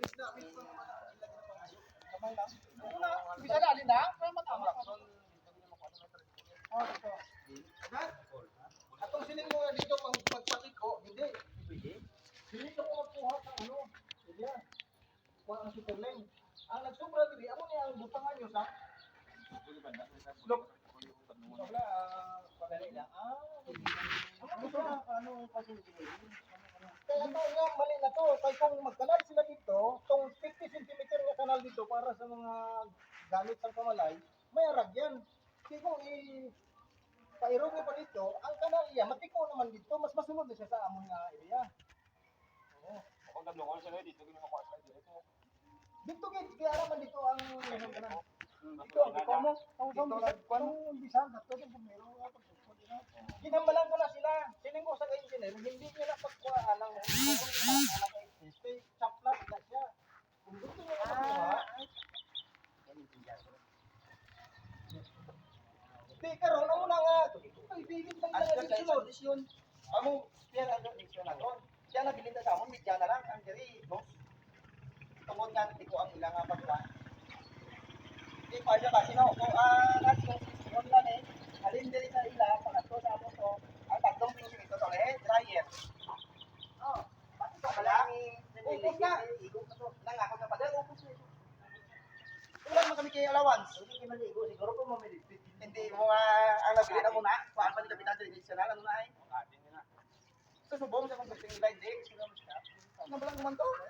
Atong siling mo nga dito pagpakit ko, hindi. Hindi ka po magkuha sa ano. Sige. Kuha ang super lane. Ang nagsubra diri, amo niya ang butangan niyo sa Look. Wala, padali lang. Ano na, ano kasi kaya to nga, mali na to. Kaya kung magkanal sila dito, tong 50 cm nga kanal dito para sa mga gamit sa kamalay, may arag yan. Kaya kung i pairong pa dito, ang kanal iya, matiko naman dito, mas masunod na siya sa amon nga area. Oo. Dito gid kaya naman dito ang ano kanal. Dito ang dito mo, ang sa bisan, kung bisan dato kung meron pagsusod dito. Ginambalan ko na sila. Sining ko sa engineer, hindi nila pagkuha ng stay chapla na siya. Kung gusto nila pagkuha, Di karon amo na nga. Ay bigit lang Ano talaga sa sunod. isang yun? Amo, kaya ang condition na doon. Kaya nabilin sa amon, medya na lang, ang diri, no? Tungod nga, hindi ko ang ilang nga pagka. Di pa siya kasi no, kung ah, nas kung sisyon lang eh, halin diri sa ila, pangatlo sa amon to, ang tagdong pinsyo ito to, eh, dryer. Oh, pati ka pala, upos na, na nangako na pa, upos na ito. Ulan mo kami kay allowance. Hindi kayo maligo, siguro po mamiligpit. Mo nga, ang nabili na muna, kuhaan pa ni Kapitan Traditional, ano na ay? Susubong sa kong gusto nila, hindi. Sila mo siya. Naman to. Ano, ba yung ginagay? Sulat